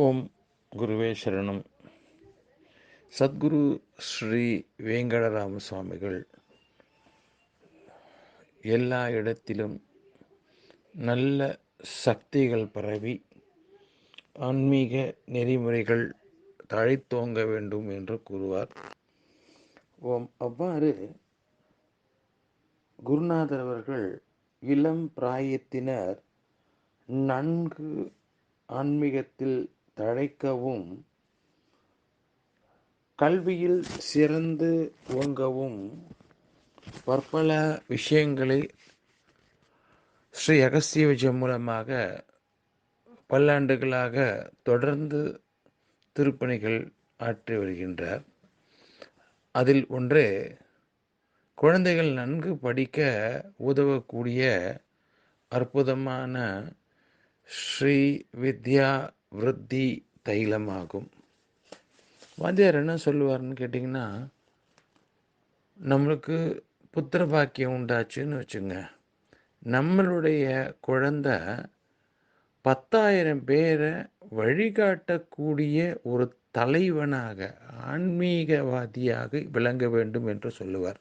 ஓம் குருவே சரணம். சத்குரு ஸ்ரீ வேங்கடராம சுவாமிகள் எல்லா இடத்திலும் நல்ல சக்திகள் பரவி ஆன்மீக நெறிமுறைகள் தழைத்தோங்க வேண்டும் என்று கூறுவார். ஓம் அவ்வாறு குருநாதர் அவர்கள் இளம் பிராயத்தினர் நன்கு ஆன்மீகத்தில் தழைக்கவும் கல்வியில் சிறந்து ஓங்கவும் பற்பல விஷயங்களை ஸ்ரீ அகஸ்திய விஜயம் மூலமாக பல்லாண்டுகளாக தொடர்ந்து திருப்பணிகள் ஆற்றி வருகின்றார். அதில் ஒன்று குழந்தைகள் நன்கு படிக்க உதவக்கூடிய அற்புதமான ஸ்ரீ வித்யா விருத்தி தைலமாகும். வாத்தியார் என்ன சொல்லுவார்னு கேட்டிங்கன்னா நம்மளுக்கு புத்திர பாக்கியம் உண்டாச்சுன்னு வச்சுங்க. நம்மளுடைய குழந்த பத்தாயிரம் பேரை வழிகாட்டக்கூடிய ஒரு தலைவனாக ஆன்மீகவாதியாக விளங்க வேண்டும் என்று சொல்லுவார்.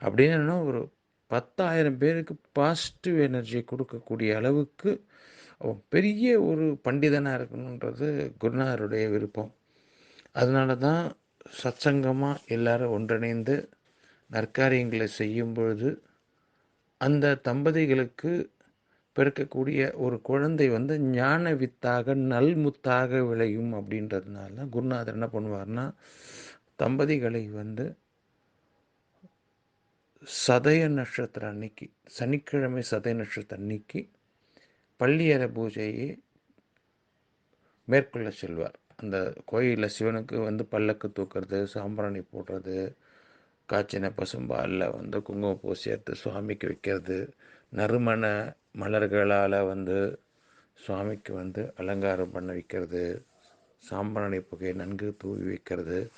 அப்படின்னு ஒரு பத்தாயிரம் பேருக்கு பாசிட்டிவ் எனர்ஜி கொடுக்கக்கூடிய அளவுக்கு அவன் பெரிய ஒரு பண்டிதனாக இருக்கணுன்றது குருநாதருடைய விருப்பம். அதனால தான் சத்சங்கமாக எல்லாரும் ஒன்றிணைந்து நற்காரியங்களை செய்யும் பொழுது அந்த தம்பதிகளுக்கு பிறக்கக்கூடிய ஒரு குழந்தை வந்து ஞான வித்தாக நல்முத்தாக விளையும் அப்படின்றதுனால தான் குருநாதர் என்ன பண்ணுவார்னா தம்பதிகளை வந்து சதய நட்சத்திரம் அன்னைக்கு சனிக்கிழமை சதய நட்சத்திரம் அன்னைக்கு பள்ளியற பூஜையை மேற்கொள்ள செல்வார். அந்த கோயிலில் சிவனுக்கு வந்து பல்லக்கு தூக்குறது சாம்பிராணி போடுறது காய்ச்சின பசும்பாலில் வந்து குங்குமப்பூ சேர்த்து சுவாமிக்கு வைக்கிறது. நறுமண மலர்களால் வந்து சுவாமிக்கு வந்து அலங்காரம் பண்ண வைக்கிறது. சாம்பிராணி புகையை நன்கு தூவி வைக்கிறது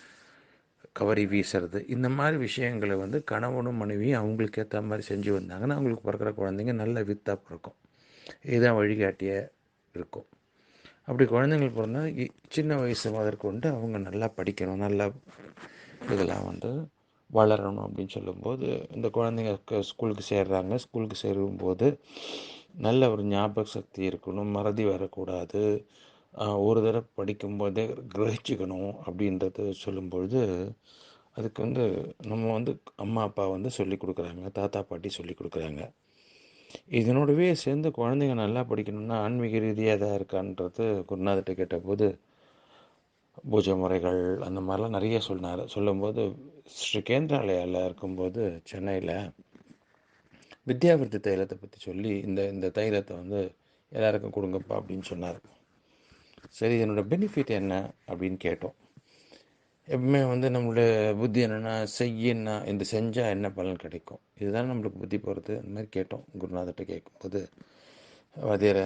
கவரி வீசுறது. இந்த மாதிரி விஷயங்களை வந்து கணவனும் மனைவியும் அவங்களுக்கு ஏற்ற மாதிரி செஞ்சு வந்தாங்கன்னா அவங்களுக்கு பிறக்கிற குழந்தைங்க நல்ல வித்தாக பிறக்கும். இதுதான் வழிகாட்டியாக இருக்கும். அப்படி குழந்தைங்கள் பிறந்தால் சின்ன வயசு முதற்கொண்டு அவங்க நல்லா படிக்கணும் நல்லா இதெல்லாம் வந்து வளரணும் அப்படின்னு சொல்லும்போது இந்த குழந்தைங்க ஸ்கூலுக்கு சேர்றாங்க. ஸ்கூலுக்கு சேரும்போது நல்ல ஒரு ஞாபக சக்தி இருக்கணும் மறதி வரக்கூடாது. ஒரு தடவை படிக்கும்போதே கிரகிச்சிக்கணும் அப்படின்றது சொல்லும்பொழுது அதுக்கு வந்து நம்ம வந்து அம்மா அப்பா வந்து சொல்லி கொடுக்குறாங்க தாத்தா பாட்டி சொல்லி கொடுக்குறாங்க. இதனோடவே சேர்ந்து குழந்தைங்க நல்லா படிக்கணும்னா ஆன்மீக ரீதியாக தான் இருக்கான்றது குருநாதர்கிட்ட கேட்டபோது பூஜை முறைகள் அந்த மாதிரிலாம் நிறைய சொன்னார். சொல்லும்போது ஸ்ரீ கேந்திராலயாவில் இருக்கும்போது சென்னையில் வித்யாவிருத்தி தைலத்தை பற்றி சொல்லி இந்த இந்த தைலத்தை வந்து எல்லாருக்கும் கொடுங்கப்பா அப்படின்னு சொன்னார். சரி இதனோட பெனிஃபிட் என்ன அப்படின்னு கேட்டோம். எப்பவுமே வந்து நம்மளுடைய புத்தி என்னென்னா செய்யன்னா இந்த செஞ்சால் என்ன பலன் கிடைக்கும்? இதுதான் நம்மளுக்கு புத்தி போகிறது அந்த மாதிரி கேட்டோம். குருநாதர்கிட்ட கேட்கும்போது வாத்தியார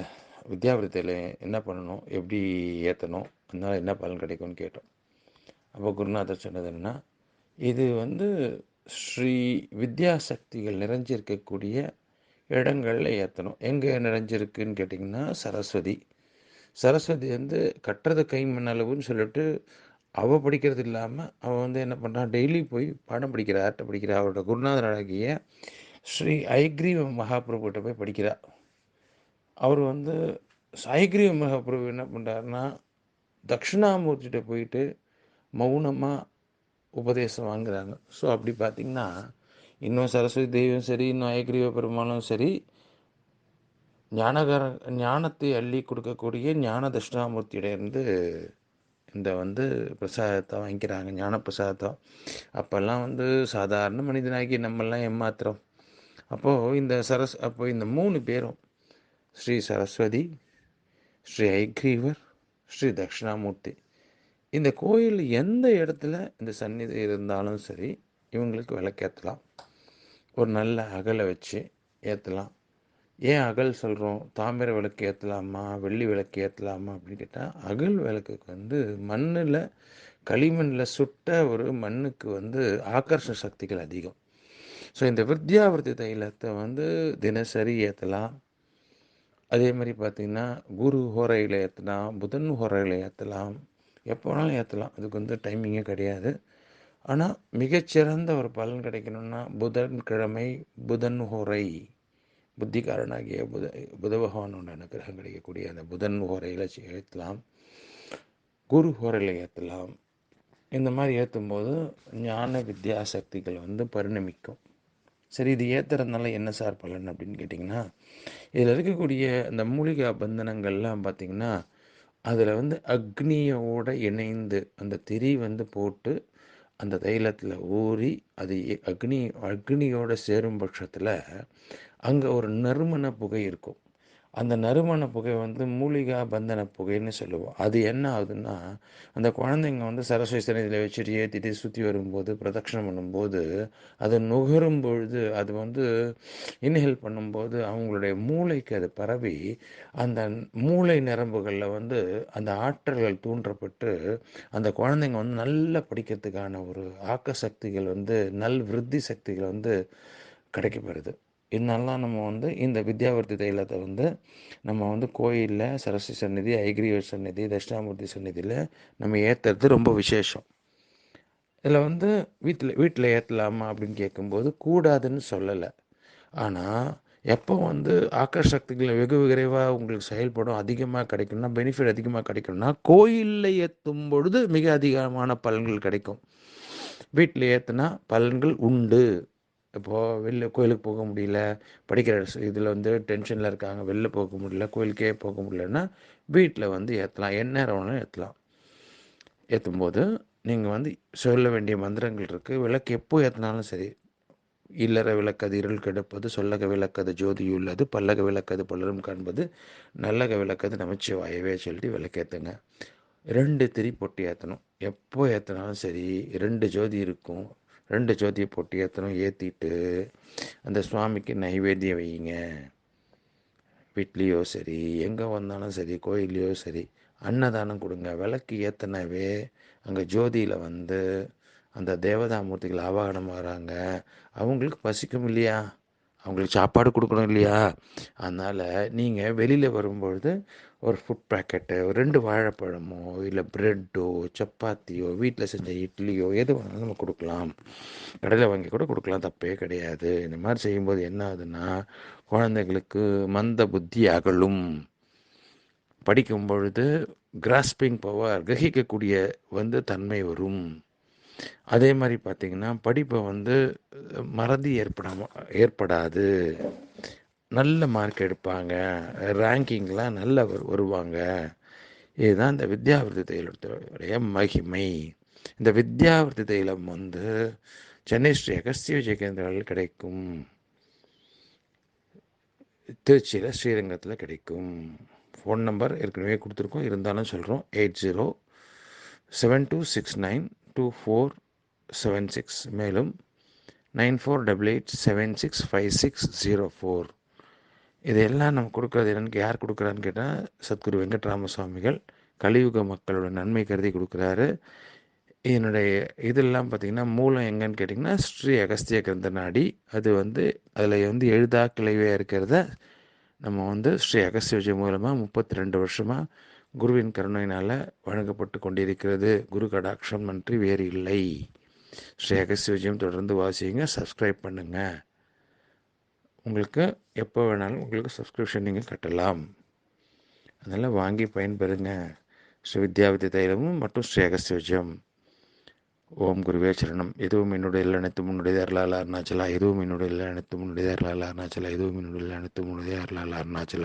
வித்யாவிரத்தையில் என்ன பண்ணணும்? எப்படி ஏற்றணும் அதனால் என்ன பலன் கிடைக்கும்னு கேட்டோம். அப்போ குருநாதர் சொன்னது என்னென்னா இது வந்து ஸ்ரீ வித்யா சக்திகள் நிறைஞ்சிருக்கக்கூடிய இடங்களில் ஏற்றணும் எங்கே நிறைஞ்சிருக்குன்னு கேட்டிங்கன்னா சரஸ்வதி. சரஸ்வதி வந்து கட்டுறது கை மண்ணளவுன்னு சொல்லிட்டு அவள் படிக்கிறது இல்லாமல் அவள் வந்து என்ன பண்ணுறான் டெய்லி போய் பாடம் படிக்கிறா ஆர்ட்டை படிக்கிறா. அவரோட குருநாதர் அழகிய ஸ்ரீ ஐக்ரீவ மகாபிரபுகிட்ட போய் படிக்கிறா. அவர் வந்து ஐக்ரீவ மகாபிரபு என்ன பண்ணுறாருன்னா தட்சிணாமூர்த்திகிட்ட போயிட்டு மௌனமாக உபதேசம் வாங்குறாங்க. ஸோ அப்படி பார்த்திங்கன்னா இன்னும் சரஸ்வதி தெய்வம் சரி இன்னும் ஐக்ரீவ பெருமானும் சரி ஞானகர ஞானத்தை அள்ளி கொடுக்கக்கூடிய ஞான தட்சிணாமூர்த்தியிடேருந்து இந்த வந்து பிரசாதத்தை வாங்கிக்கிறாங்க ஞான பிரசாதத்தை அப்போல்லாம் வந்து சாதாரண மனிதனாகி நம்மெல்லாம் ஏமாத்துறோம். அப்போது இந்த சரஸ் அப்போ இந்த மூணு பேரும் ஸ்ரீ சரஸ்வதி ஸ்ரீ ஐக்ரீவர் ஸ்ரீ தட்சிணாமூர்த்தி இந்த கோயில் எந்த இடத்துல இந்த சந்நிதி இருந்தாலும் சரி இவங்களுக்கு விளக்கேற்றலாம் ஒரு நல்ல அகலை வச்சு ஏற்றலாம் ஏன் அகல் சொல்கிறோம் தாமிர விளக்கு ஏற்றலாமா வெள்ளி விளக்கு ஏற்றலாமா அப்படின்னு கேட்டால் அகல் விளக்குக்கு வந்து மண்ணில் களிமண்ணில் சுட்ட ஒரு மண்ணுக்கு வந்து ஆக்கர்ஷண சக்திகள் அதிகம். ஸோ இந்த வித்யாவர்த்தி தைலத்தை வந்து தினசரி ஏற்றலாம் அதே மாதிரி பார்த்திங்கன்னா குரு ஹோரையில் ஏற்றலாம் புதன் ஹோரையில் ஏற்றலாம் எப்போ வேணாலும் ஏற்றலாம் அதுக்கு வந்து டைமிங்கே கிடையாது. ஆனால் மிகச்சிறந்த ஒரு பலன் கிடைக்கணும்னா புதன்கிழமை புதன் ஹோரை. புத்திகாரனாகிய புத புத பகவானோட அனுகிரகம் கிடைக்கக்கூடிய அந்த புதன் ஓரையில் ஏற்றலாம். குரு ஹோரையில் ஏற்றலாம். இந்த மாதிரி ஏற்றும்போது ஞான வித்யா சக்திகள் வந்து பரிணமிக்கும். சரி இது ஏற்றுறதுனால என்ன சார் பலன் அப்படின்னு கேட்டிங்கன்னா இதில் இருக்கக்கூடிய அந்த மூலிகா பந்தனங்கள்லாம் பார்த்திங்கன்னா அதில் வந்து அக்னியோட இணைந்து அந்த திரி வந்து போட்டு அந்த தைலத்தில் ஊறி அது அக்னி அக்னியோட சேரும் பட்சத்தில் அங்கே ஒரு நறுமண புகை இருக்கும். அந்த நறுமண புகை வந்து மூலிகா பந்தன புகைன்னு சொல்லுவோம். அது என்ன ஆகுதுன்னா அந்த குழந்தைங்க வந்து சரஸ்வதி சன்னதியில் வச்சுட்டு ஏற்றிட்டு சுற்றி வரும்போது பிரதட்சணம் பண்ணும்போது அது நுகரும் பொழுது அது வந்து இன்ஹெல் பண்ணும்போது அவங்களுடைய மூளைக்கு அது பரவி அந்த மூளை நரம்புகளில் வந்து அந்த ஆற்றல்கள் தூண்டப்பட்டு அந்த குழந்தைங்க வந்து நல்லா படிக்கிறதுக்கான ஒரு ஆக்க சக்திகள் வந்து நல் விருத்தி சக்திகள் வந்து கிடைக்கப்பெறுது இதனாலாம் நம்ம வந்து இந்த வித்யாவர்த்தி தைலத்தை வந்து நம்ம வந்து கோயிலில் சரஸ்வதி சந்நிதி ஐகிரிய சந்நிதி தட்சிணாமூர்த்தி சந்நிதியில் நம்ம ஏற்றுறது ரொம்ப விசேஷம். இதில் வந்து வீட்டில் வீட்டில் ஏற்றலாமா அப்படின்னு கேட்கும்போது கூடாதுன்னு சொல்லலை. ஆனால் எப்போ வந்து ஆக்கர் சக்திகள் வெகு விரைவாக உங்களுக்கு செயல்படும் அதிகமாக கிடைக்கணும்னா பெனிஃபிட் அதிகமாக கிடைக்கணும்னா கோயிலில் ஏற்றும் பொழுது மிக அதிகமான பலன்கள் கிடைக்கும். வீட்டில் ஏற்றுனா பலன்கள் உண்டு. இப்போது வெளில கோயிலுக்கு போக முடியல படிக்கிற இதில் வந்து டென்ஷனில் இருக்காங்க வெளில போக முடியல கோயிலுக்கே போக முடியலன்னா வீட்டில் வந்து ஏற்றலாம் என்ன வேணாலும் ஏற்றலாம் ஏற்றும் போது நீங்கள் வந்து சொல்ல வேண்டிய மந்திரங்கள் இருக்குது விளக்கு எப்போ ஏற்றினாலும் சரி. இல்லற விளக்கது இருள் கெடுப்பது சொல்லக விளக்கது ஜோதி உள்ளது பல்லக விளக்கது பலரும் காண்பது நல்லக விளக்கது நமச்சிவாயவே சொல்லிட்டு விளக்கேற்றுங்க ரெண்டு திரி பொட்டி ஏற்றணும் எப்போ ஏற்றினாலும் சரி ரெண்டு ஜோதி இருக்கும் ரெண்டு ஜோதியை போட்டு ஏற்றணும் ஏற்றிட்டு அந்த சுவாமிக்கு நைவேத்தியம் வைங்க வீட்லேயோ சரி எங்கே வந்தாலும் சரி கோயில்லையோ சரி அன்னதானம் கொடுங்க. விளக்கு ஏற்றினவே அங்கே ஜோதியில் வந்து அந்த தேவதாமூர்த்திகள் ஆவாகனம் வராங்க அவங்களுக்கு பசிக்கும் இல்லையா? அவங்களுக்கு சாப்பாடு கொடுக்கணும் இல்லையா? அதனால் நீங்கள் வெளியில் வரும்பொழுது ஒரு ஃபுட் பேக்கெட்டு ஒரு ரெண்டு வாழைப்பழமோ இல்லை ப்ரெட்டோ சப்பாத்தியோ வீட்டில் செஞ்ச இட்லியோ எது வேணாலும் நம்ம கொடுக்கலாம். கடையில் வாங்கி கூட கொடுக்கலாம் தப்பே கிடையாது. இந்த மாதிரி செய்யும்போது என்ன ஆகுதுன்னா குழந்தைங்களுக்கு மந்த புத்தி அகலும். படிக்கும் பொழுது கிராஸ்பிங் பவர் கிரகிக்கக்கூடிய வந்து தன்மை வரும். அதே மாதிரி பார்த்திங்கன்னா படிப்பை வந்து மறதி ஏற்படாம ஏற்படாது. நல்ல மார்க் எடுப்பாங்க. ரேங்கிங்லாம் நல்ல வருவாங்க. இதுதான் இந்த வித்யாவிருத்தி தைலத்துடைய மகிமை. இந்த வித்யாவிருத்தி தைலம் வந்து சென்னை ஸ்ரீ அகஸ்திய விஜயகேந்திராவில் கிடைக்கும். திருச்சியில் ஸ்ரீரங்கத்தில் கிடைக்கும். ஃபோன் நம்பர் ஏற்கனவே கொடுத்துருக்கோம். இருந்தாலும் சொல்கிறோம் eight zero seven two six nine two four seven six மேலும் nine four double eight seven six five six zero four இதெல்லாம் நம்ம கொடுக்குறது என்னன்னு யார் கொடுக்குறான்னு கேட்டால் சத்குரு வெங்கட்ராம சுவாமிகள் கலியுக மக்களோட நன்மை கருதி கொடுக்குறாரு. என்னுடைய இதெல்லாம் பார்த்திங்கன்னா மூலம் எங்கன்னு கேட்டிங்கன்னா ஸ்ரீ அகஸ்திய கிரந்த நாடி. அது வந்து அதில் வந்து எழுதா கிளைவையாக இருக்கிறத நம்ம வந்து ஸ்ரீ அகஸ்திய விஜய் மூலமாக முப்பத்தி ரெண்டு வருஷமாக குருவின் கருணையினால் வழங்கப்பட்டு கொண்டிருக்கிறது. குரு கடாட்சம் நன்றி வேறு இல்லை. ஸ்ரீ அகஸ்திய விஜயம் தொடர்ந்து வாசிங்க சப்ஸ்கிரைப் பண்ணுங்கள் உங்களுக்கு எப்போ வேணாலும் உங்களுக்கு சப்ஸ்கிரிப்ஷன் நீங்கள் கட்டலாம். அதனால் வாங்கி பயன்பெறுங்க. ஸ்ரீ வித்யாவித்ய தைலமும் மற்றும் ஸ்ரீ அகஸ்திய விஜயம். ஓம் குருவே சரணம். எதுவும் என்னுடைய இல்லை அனைத்து முன்னுடைய அருளால் அருணாச்சலா. எதுவும் என்னுடைய இல்லை அனைத்து முன்னுடைய அருளால் அருணாச்சலா. எதுவும் என்னுடைய இல்லை அனைத்து முன்னுடைய அருளால் அருணாச்சலா.